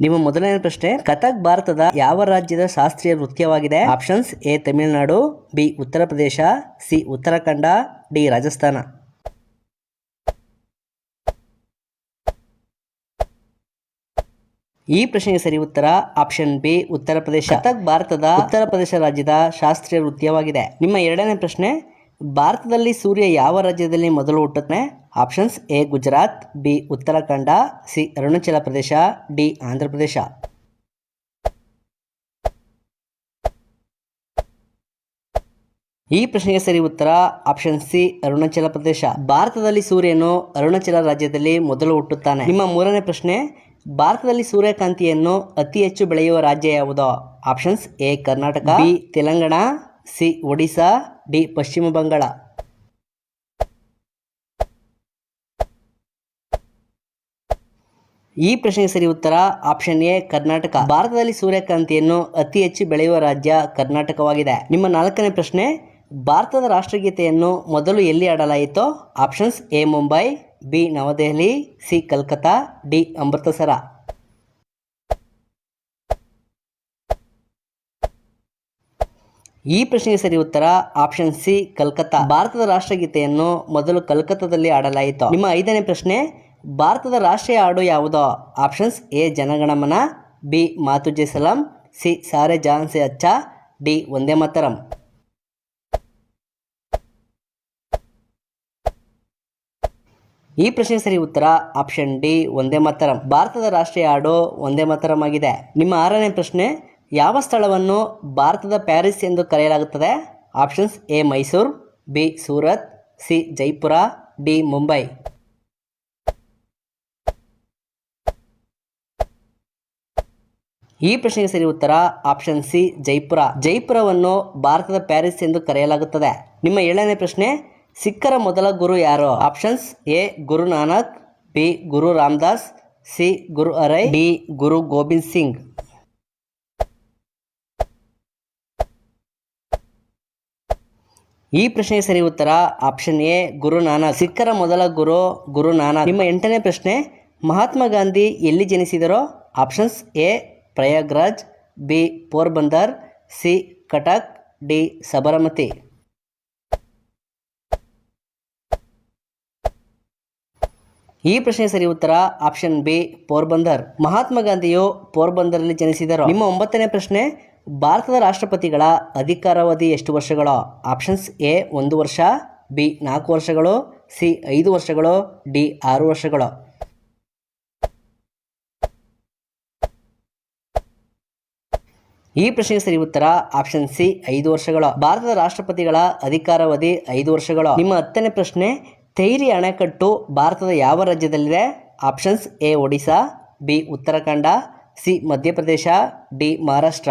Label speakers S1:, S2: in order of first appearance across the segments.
S1: ನಿಮ್ಮ ಮೊದಲನೇ ಪ್ರಶ್ನೆ, ಕಥಕ್ ಭಾರತದ ಯಾವ ರಾಜ್ಯದ ಶಾಸ್ತ್ರೀಯ ನೃತ್ಯವಾಗಿದೆ? Options, A, Tamil Nadu, B, Uttar Pradesh, C, Uttarakhand, D, Rajasthan. ಈ ಪ್ರಶ್ನೆಗೆ ಸರಿ ಉತ್ತರ, ಆಪ್ಷನ್ ಬಿ, ಉತ್ತರ ಪ್ರದೇಶ. ಕಥಕ್ ಭಾರತದ ಉತ್ತರ ಪ್ರದೇಶ ರಾಜ್ಯದ ಶಾಸ್ತ್ರೀಯ ನೃತ್ಯವಾಗಿದೆ. ನಿಮ್ಮ ಎರಡನೇ ಪ್ರಶ್ನೆ ಭಾರತದಲ್ಲಿ ಸೂರ್ಯ ಯಾವ ರಾಜ್ಯದಲ್ಲಿ ಮೊದಲು ಹುಟ್ಟುತ್ತಾನೆ? Options A, Gujarat, B, Uttarakhand, C, Arunachal Pradesh, D, Andhra ಪ್ರದೇಶ. ಈ ಪ್ರಶ್ನೆಗೆ ಸರಿ ಉತ್ತರ ಆಪ್ಷನ್ ಸಿ, ಅರುಣಾಚಲ ಪ್ರದೇಶ. ಭಾರತದಲ್ಲಿ ಸೂರ್ಯನು ಅರುಣಾಚಲ ರಾಜ್ಯದಲ್ಲಿ ಮೊದಲು ಹುಟ್ಟುತ್ತಾನೆ. ನಿಮ್ಮ ಮೂರನೇ ಪ್ರಶ್ನೆ, ಭಾರತದಲ್ಲಿ ಸೂರ್ಯಕಾಂತಿಯನ್ನು ಅತಿ ಹೆಚ್ಚು ಬೆಳೆಯುವ ರಾಜ್ಯ ಯಾವುದು? Options A, Karnataka, B, Telangana, C, Odisha D Paschim Banga. ಈ ಪ್ರಶ್ನೆಗೆ ಸರಿ ಉತ್ತರ ಆಪ್ಷನ್ ಎ, ಕರ್ನಾಟಕ. ಭಾರತದಲ್ಲಿ ಸೂರ್ಯಕಾಂತಿಯನ್ನು ಅತಿ ಹೆಚ್ಚು ಬೆಳೆಯುವ ರಾಜ್ಯ ಕರ್ನಾಟಕವಾಗಿದೆ. ನಿಮ್ಮ ನಾಲ್ಕನೇ ಪ್ರಶ್ನೆ, ಭಾರತದ ರಾಷ್ಟ್ರಗೀತೆಯನ್ನು ಮೊದಲು ಎಲ್ಲಿ ಆಡಲಾಯಿತೋ, options A, Mumbai, B, New Delhi, C, Calcutta, D, Amritsar. ಈ ಪ್ರಶ್ನೆಗೆ ಸರಿ ಉತ್ತರ ಆಪ್ಷನ್ ಸಿ, ಕಲ್ಕತ್ತಾ. ಭಾರತದ ರಾಷ್ಟ್ರಗೀತೆಯನ್ನು ಮೊದಲು ಕಲ್ಕತ್ತಾದಲ್ಲಿ ಆಡಲಾಯಿತು. ನಿಮ್ಮ ಐದನೇ ಪ್ರಶ್ನೆ, ಭಾರತದ ರಾಷ್ಟ್ರೀಯ ಹಾಡು ಯಾವುದೋ? ಆಪ್ಷನ್ಸ್ ಎ, ಜನಗಣಮನ, ಬಿ ಮಾತುಜೆ Salaam, C, Saare Jahan C Achha, D Vande Mataram. ಈ ಪ್ರಶ್ನೆಗೆ ಸರಿ ಉತ್ತರ ಆಪ್ಷನ್ ಡಿ ಒಂದೇ ಮಾತರಂ. ಭಾರತದ ರಾಷ್ಟ್ರೀಯ ಹಾಡು ಒಂದೇ ಮಾತರಂ ಆಗಿದೆ. ನಿಮ್ಮ ಆರನೇ ಪ್ರಶ್ನೆ ಯಾವ ಸ್ಥಳವನ್ನು ಭಾರತದ ಪ್ಯಾರಿಸ್ ಎಂದು ಕರೆಯಲಾಗುತ್ತದೆ? Options A, Mysuru, B, Surat, C, Jaipur, D, Mumbai. ಈ ಪ್ರಶ್ನೆಗೆ ಸರಿ ಉತ್ತರ ಆಪ್ಷನ್ ಸಿ, ಜೈಪುರ. ಜೈಪುರವನ್ನು ಭಾರತದ ಪ್ಯಾರಿಸ್ ಎಂದು ಕರೆಯಲಾಗುತ್ತದೆ. ನಿಮ್ಮ ಏಳನೇ ಪ್ರಶ್ನೆ, ಸಿಖ್ಖರ ಮೊದಲ ಗುರು ಯಾರು? Options A Guru Nanak B, Guru Ramdas, C, Guru ಅರೈ, D, Guru Gobind Singh. ಈ ಪ್ರಶ್ನೆಗೆ ಸರಿ ಉತ್ತರ ಆಪ್ಷನ್ ಎ, ಗುರು ನಾನಕ್ ಸಿಖ್ಖರ ಮೊದಲ ಗುರು ಗುರು ನಾನಕ್ ನಿಮ್ಮ ಎಂಟನೇ ಪ್ರಶ್ನೆ, ಮಹಾತ್ಮ ಗಾಂಧಿ ಎಲ್ಲಿ ಜನಿಸಿದರೋ? Options A, Prayagraj, B, Porbandar, C, Cuttack, D, Sabarmati. ಈ ಪ್ರಶ್ನೆ ಸರಿ ಉತ್ತರ ಆಪ್ಷನ್ ಬಿ, ಪೋರ್ಬಂದರ್. ಮಹಾತ್ಮ ಗಾಂಧಿಯು ಪೋರ್ಬಂದರಲ್ಲಿ ಜನಿಸಿದರು? ನಿಮ್ಮ ಒಂಬತ್ತನೇ ಪ್ರಶ್ನೆ ಭಾರತದ ರಾಷ್ಟ್ರಪತಿಗಳ ಅಧಿಕಾರಾವಧಿ ಎಷ್ಟು ವರ್ಷಗಳು? ಆಪ್ಷನ್ಸ್ ಎ, ಒಂದು ವರ್ಷ, ಬಿ, ನಾಲ್ಕು ವರ್ಷಗಳು, ಸಿ, ಐದು ವರ್ಷಗಳು, ಡಿ, ಆರು ವರ್ಷಗಳು. ಈ ಪ್ರಶ್ನೆಗೆ ಸರಿ ಉತ್ತರ, ಆಪ್ಷನ್ ಸಿ, ಐದು ವರ್ಷಗಳು. ಭಾರತದ ರಾಷ್ಟ್ರಪತಿಗಳ ಅಧಿಕಾರಾವಧಿ ಐದು ವರ್ಷಗಳು. ನಿಮ್ಮ ಹತ್ತನೇ ಪ್ರಶ್ನೆ, ತೈರಿ ಅಣೆಕಟ್ಟು ಭಾರತದ ಯಾವ ರಾಜ್ಯದಲ್ಲಿದೆ? Options A, Odisha, B, Uttarakhand, C, Madhya Pradesh, D, Maharashtra.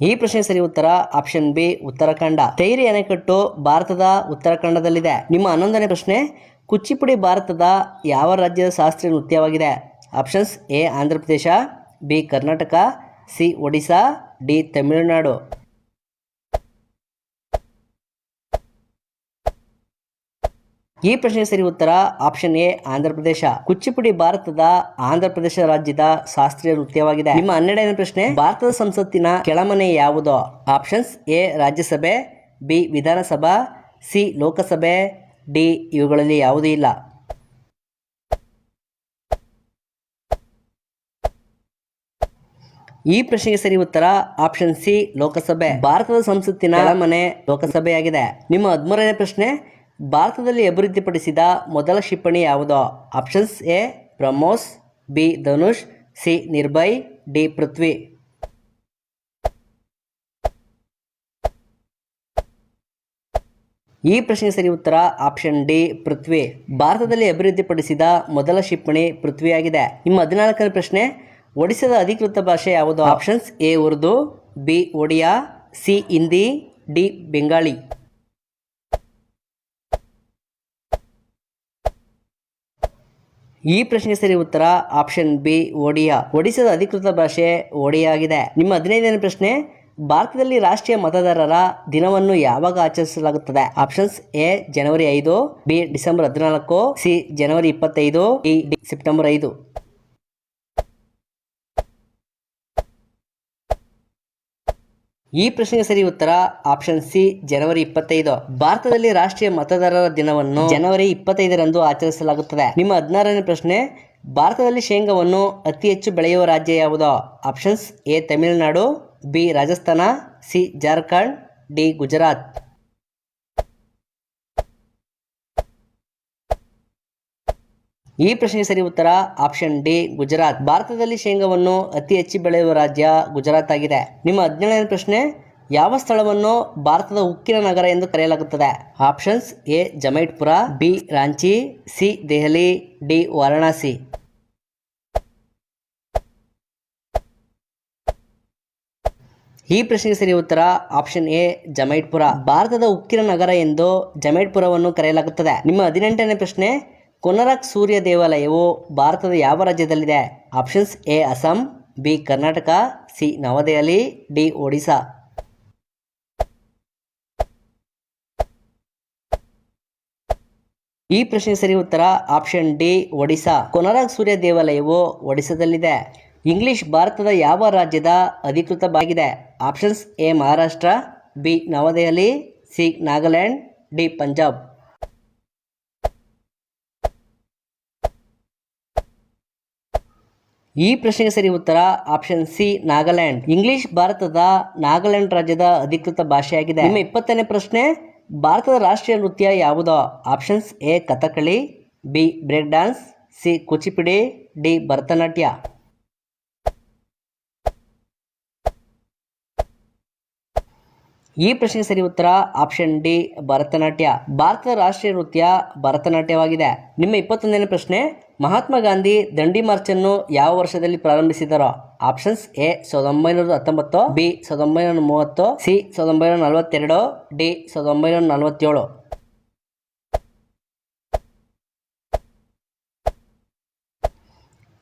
S1: ಈ ಪ್ರಶ್ನೆ ಸರಿ ಉತ್ತರ ಆಪ್ಷನ್ ಬಿ ಉತ್ತರಾಖಂಡ. ತೈರಿ ಅಣೆಕಟ್ಟು ಭಾರತದ ಉತ್ತರಾಖಂಡದಲ್ಲಿದೆ. ನಿಮ್ಮ ಹನ್ನೊಂದನೇ ಪ್ರಶ್ನೆ ಕುಚಿಪುಡಿ ಭಾರತದ ಯಾವ ರಾಜ್ಯದ ಶಾಸ್ತ್ರೀಯ ನೃತ್ಯವಾಗಿದೆ? Options A Andhra Pradesh B Karnataka C Odisha D Tamil Nadu. ಈ ಪ್ರಶ್ನೆ ಸರಿ ಉತ್ತರ ಆಪ್ಷನ್ ಎ, ಆಂಧ್ರ ಪ್ರದೇಶ. ಕುಚ್ಚಿಪುಡಿ ಭಾರತದ ಆಂಧ್ರ ಪ್ರದೇಶ ರಾಜ್ಯದ ಶಾಸ್ತ್ರೀಯ ನೃತ್ಯವಾಗಿದೆ. ನಿಮ್ಮ ಹನ್ನೆರಡನೇ ಪ್ರಶ್ನೆ, ಭಾರತದ ಸಂಸತ್ತಿನ ಕೆಳಮನೆ ಯಾವುದು? Options A, Rajya Sabha, B, Vidhan Sabha, C, Lok Sabha, D, ಇವುಗಳಲ್ಲಿ ಯಾವುದೂ ಇಲ್ಲ. ಈ ಪ್ರಶ್ನೆಗೆ ಸರಿ ಉತ್ತರ ಆಪ್ಷನ್ ಸಿ, ಲೋಕಸಭೆ. ಭಾರತದ ಸಂಸತ್ತಿನ ಮನೆ ಲೋಕಸಭೆಯಾಗಿದೆ. ನಿಮ್ಮ ಹದಿಮೂರನೇ ಪ್ರಶ್ನೆ ಭಾರತದಲ್ಲಿ ಅಭಿವೃದ್ಧಿಪಡಿಸಿದ ಮೊದಲ ಕ್ಷಿಪಣಿ ಯಾವುದು? Options A BrahMos B, Dhanush, C, Nirbhay, D, Prithvi. ಈ ಪ್ರಶ್ನೆ ಸರಿ ಉತ್ತರ ಆಪ್ಷನ್ ಡಿ, ಪೃಥ್ವಿ. ಭಾರತದಲ್ಲಿ ಅಭಿವೃದ್ಧಿಪಡಿಸಿದ ಮೊದಲ ಕ್ಷಿಪಣಿ ಪೃಥ್ವಿಯಾಗಿದೆ. ನಿಮ್ಮ ಹದಿನಾಲ್ಕನೇ ಪ್ರಶ್ನೆ ಒಡಿಶಾದ ಅಧಿಕೃತ ಭಾಷೆ ಯಾವುದು? Options A, Urdu, B, Odia, C, Hindi, D, Bengali. ಈ ಪ್ರಶ್ನೆಗೆ ಸರಿ ಉತ್ತರ ಆಪ್ಷನ್ ಬಿ, ಒಡಿಯಾ. ಒಡಿಶಾದ ಅಧಿಕೃತ ಭಾಷೆ ಒಡಿಯಾ ಆಗಿದೆ ನಿಮ್ಮ ಹದಿನೈದನೇ ಪ್ರಶ್ನೆ, ಭಾರತದಲ್ಲಿ ರಾಷ್ಟ್ರೀಯ ಮತದಾರರ ದಿನವನ್ನು ಯಾವಾಗ ಆಚರಿಸಲಾಗುತ್ತದೆ? ಆಪ್ಷನ್ಸ್ ಎ, ಜನವರಿ ಐದು, ಬಿ, ಡಿಸೆಂಬರ್ ಹದಿನಾಲ್ಕು, ಸಿ, ಜನವರಿ ಇಪ್ಪತ್ತೈದು ಡಿ, ಸೆಪ್ಟೆಂಬರ್ ಐದು. ಈ ಪ್ರಶ್ನೆಗೆ ಸರಿ ಉತ್ತರ ಆಪ್ಷನ್ ಸಿ, ಜನವರಿ ಇಪ್ಪತ್ತೈದು. ಭಾರತದಲ್ಲಿ ರಾಷ್ಟ್ರೀಯ ಮತದಾರರ ದಿನವನ್ನು ಜನವರಿ ಇಪ್ಪತ್ತೈದರಂದು ಆಚರಿಸಲಾಗುತ್ತದೆ. ನಿಮ್ಮ ಹದಿನಾರನೇ ಪ್ರಶ್ನೆ, ಭಾರತದಲ್ಲಿ ಶೇಂಗಾವನ್ನು ಅತಿ ಹೆಚ್ಚು ಬೆಳೆಯುವ ರಾಜ್ಯ ಯಾವುದು? Options A, Tamil Nadu, B, Rajasthan, C, Jharkhand, D, Gujarat. ಈ ಪ್ರಶ್ನೆಗೆ ಸರಿ ಉತ್ತರ ಆಪ್ಷನ್ ಡಿ ಗುಜರಾತ್. ಭಾರತದಲ್ಲಿ ಶೇಂಗಾವನ್ನು ಅತಿ ಹೆಚ್ಚು ಬೆಳೆಯುವ ರಾಜ್ಯ ಗುಜರಾತ್ ಆಗಿದೆ. ನಿಮ್ಮ ಹದಿನೇಳನೇ ಪ್ರಶ್ನೆ, ಯಾವ ಸ್ಥಳವನ್ನು ಭಾರತದ ಉಕ್ಕಿನ ನಗರ ಎಂದು ಕರೆಯಲಾಗುತ್ತದೆ? Options A Jamshedpur B Ranchi C Delhi D Varanasi. ಈ ಪ್ರಶ್ನೆಗೆ ಸರಿ ಉತ್ತರ ಆಪ್ಷನ್ ಎ ಜಮೈಟ್ಪುರ. ಭಾರತದ ಉಕ್ಕಿನ ನಗರ ಎಂದು ಜಮೈಟ್ಪುರವನ್ನು ಕರೆಯಲಾಗುತ್ತದೆ. ನಿಮ್ಮ ಹದಿನೆಂಟನೇ ಪ್ರಶ್ನೆ ಕೊನರಕ್ ಸೂರ್ಯ ದೇವಾಲಯವು ಭಾರತದ ಯಾವ ರಾಜ್ಯದಲ್ಲಿದೆ? Options A Assam B Karnataka C New Delhi D Odisha ಈ ಪ್ರಶ್ನೆ ಸರಿ ಉತ್ತರ ಆಪ್ಷನ್ ಡಿ ಒಡಿಶಾ ಕೊನರಕ್ ಸೂರ್ಯ ದೇವಾಲಯವು ಒಡಿಶಾದಲ್ಲಿದೆ ಇಂಗ್ಲಿಷ್ ಭಾರತದ ಯಾವ ರಾಜ್ಯದ ಅಧಿಕೃತ ಬಾಗಿದೆ options A Maharashtra B New Delhi C Nagaland D Punjab ಈ ಪ್ರಶ್ನೆಗೆ ಸರಿ ಉತ್ತರ ಆಪ್ಷನ್ ಸಿ, ನಾಗಾಲ್ಯಾಂಡ್. ಇಂಗ್ಲಿಷ್ ಭಾರತದ ನಾಗಾಲ್ಯಾಂಡ್ ರಾಜ್ಯದ ಅಧಿಕೃತ ಭಾಷೆಯಾಗಿದೆ. ನಿಮ್ಮ ಇಪ್ಪತ್ತನೇ ಪ್ರಶ್ನೆ, ಭಾರತದ ರಾಷ್ಟ್ರೀಯ ನೃತ್ಯ ಯಾವುದು? Options A Kathakali B, break dance, C, Kuchipudi, D, Bharatanatyam. ಈ ಪ್ರಶ್ನೆ ಸರಿ ಉತ್ತರ ಆಪ್ಷನ್ ಡಿ ಭರತನಾಟ್ಯ. ಭಾರತದ ರಾಷ್ಟ್ರೀಯ ನೃತ್ಯ ಭರತನಾಟ್ಯವಾಗಿದೆ. ನಿಮ್ಮ ಇಪ್ಪತ್ತೊಂದನೇ ಪ್ರಶ್ನೆ, ಮಹಾತ್ಮ ಗಾಂಧಿ ದಂಡಿ ಮಾರ್ಚ್ ಅನ್ನು ಯಾವ ವರ್ಷದಲ್ಲಿ ಪ್ರಾರಂಭಿಸಿದರೋ? ಆಪ್ಷನ್ಸ್ ಎ, ಸಾವಿರದ ಒಂಬೈನೂರ ಹತ್ತೊಂಬತ್ತು, ಬಿ, ಸಾವಿರದ ಒಂಬೈನೂರ ಮೂವತ್ತು, ಸಿ, ಸಾವಿರದ ಒಂಬೈನೂರ ನಲವತ್ತೆರಡು, ಡಿ, ಸಾವಿರದ ಒಂಬೈನೂರ ನಲವತ್ತೇಳು.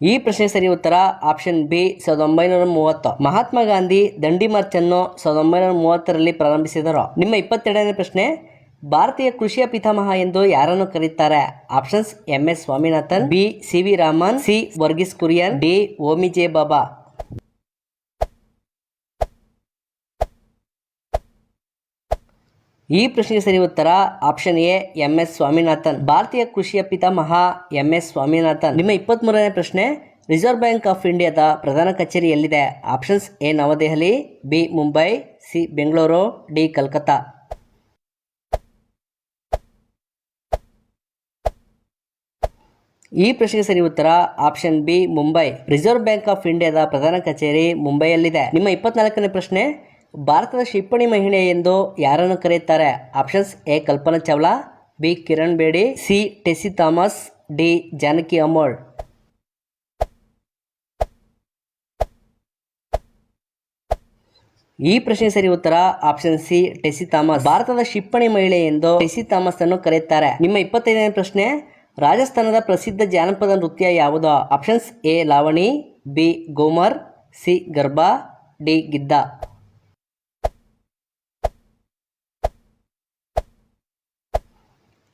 S1: ಈ ಪ್ರಶ್ನೆ ಸರಿ ಉತ್ತರ ಆಪ್ಷನ್ ಬಿ ಸಾವಿರದ ಒಂಬೈನೂರ ಮೂವತ್ತು. ಮಹಾತ್ಮ ಗಾಂಧಿ ದಂಡಿ ಮಾರ್ಚ್ ಅನ್ನು ಸಾವಿರದ ಒಂಬೈನೂರ ಮೂವತ್ತರಲ್ಲಿ ಪ್ರಾರಂಭಿಸಿದರು. ನಿಮ್ಮ ಇಪ್ಪತ್ತೆರಡನೇ ಪ್ರಶ್ನೆ, ಭಾರತೀಯ ಕೃಷಿಯ ಪಿತಾಮಹ ಎಂದು ಯಾರನ್ನು ಕರೆಯುತ್ತಾರೆ options M S Swaminathan B C V Raman C Verghese Kurien D Homi J Bhabha. ಈ ಪ್ರಶ್ನೆಗೆ ಸರಿ ಉತ್ತರ option A M S Swaminathan. ಭಾರತೀಯ ಕೃಷಿಯ ಪಿತಾಮಹ ಎಂ ಎಸ್ ಸ್ವಾಮಿನಾಥನ್. ನಿಮ್ಮ ಇಪ್ಪತ್ತ್ಮೂರನೇ ಪ್ರಶ್ನೆ ರಿಸರ್ವ್ ಬ್ಯಾಂಕ್ ಆಫ್ ಇಂಡಿಯಾದ ಪ್ರಧಾನ ಕಚೇರಿ ಎಲ್ಲಿದೆ options A, New Delhi, B, Mumbai, C, Bengaluru, D, Calcutta. ಈ ಪ್ರಶ್ನೆಗೆ ಸರಿ ಉತ್ತರ option B, Mumbai. Reserve bank of ಇಂಡಿಯಾದ ಪ್ರಧಾನ ಕಚೇರಿ ಮುಂಬೈಯಲ್ಲಿದೆ. ನಿಮ್ಮ ಇಪ್ಪತ್ನಾಲ್ಕನೇ ಪ್ರಶ್ನೆ ಭಾರತದ ಕ್ಷಿಪಣಿ ಮಹಿಳೆ ಎಂದು ಯಾರನ್ನು ಕರೆಯುತ್ತಾರೆ? Options A, Kalpana Chawla, B, Kiran Bedi, C Tessy Thomas, D, Janaki Ammal ಈ ಪ್ರಶ್ನೆ ಸರಿ ಉತ್ತರ, ಆಪ್ಷನ್ ಸಿ ಟೆಸಿ ಥಾಮಸ್. ಭಾರತದ ಕ್ಷಿಪಣಿ ಮಹಿಳೆ ಎಂದು ಟೆಸಿ ಥಾಮಸ್ ಅನ್ನು ಕರೆಯುತ್ತಾರೆ. ನಿಮ್ಮ ಇಪ್ಪತ್ತೈದನೇ ಪ್ರಶ್ನೆ, ರಾಜಸ್ಥಾನದ ಪ್ರಸಿದ್ಧ ಜಾನಪದ ನೃತ್ಯ ಯಾವುದು? Options A, Lavani, B, Ghoomar, C Garba D, Giddha.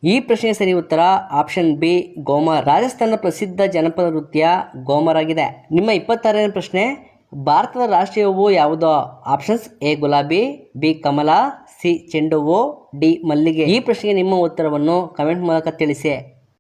S1: ಈ ಪ್ರಶ್ನೆ ಸರಿ ಉತ್ತರ ಆಪ್ಷನ್ ಬಿ ಗೋಮರ್ ರಾಜಸ್ಥಾನದ ಪ್ರಸಿದ್ಧ ಜನಪದ ನೃತ್ಯ ಗೋಮರ್ ಆಗಿದೆ ನಿಮ್ಮ ಇಪ್ಪತ್ತಾರನೇ ಪ್ರಶ್ನೆ, ಭಾರತದ ರಾಷ್ಟ್ರೀಯ ಹೂವು ಯಾವುದು? ಆಪ್ಷನ್ಸ್ ಎ, ಗುಲಾಬಿ, ಬಿ, ಕಮಲ, ಸಿ, ಚೆಂಡು ಹೂವು, ಡಿ, ಮಲ್ಲಿಗೆ. ಈ ಪ್ರಶ್ನೆಗೆ ನಿಮ್ಮ ಉತ್ತರವನ್ನು ಕಮೆಂಟ್ ಮೂಲಕ ತಿಳಿಸಿ.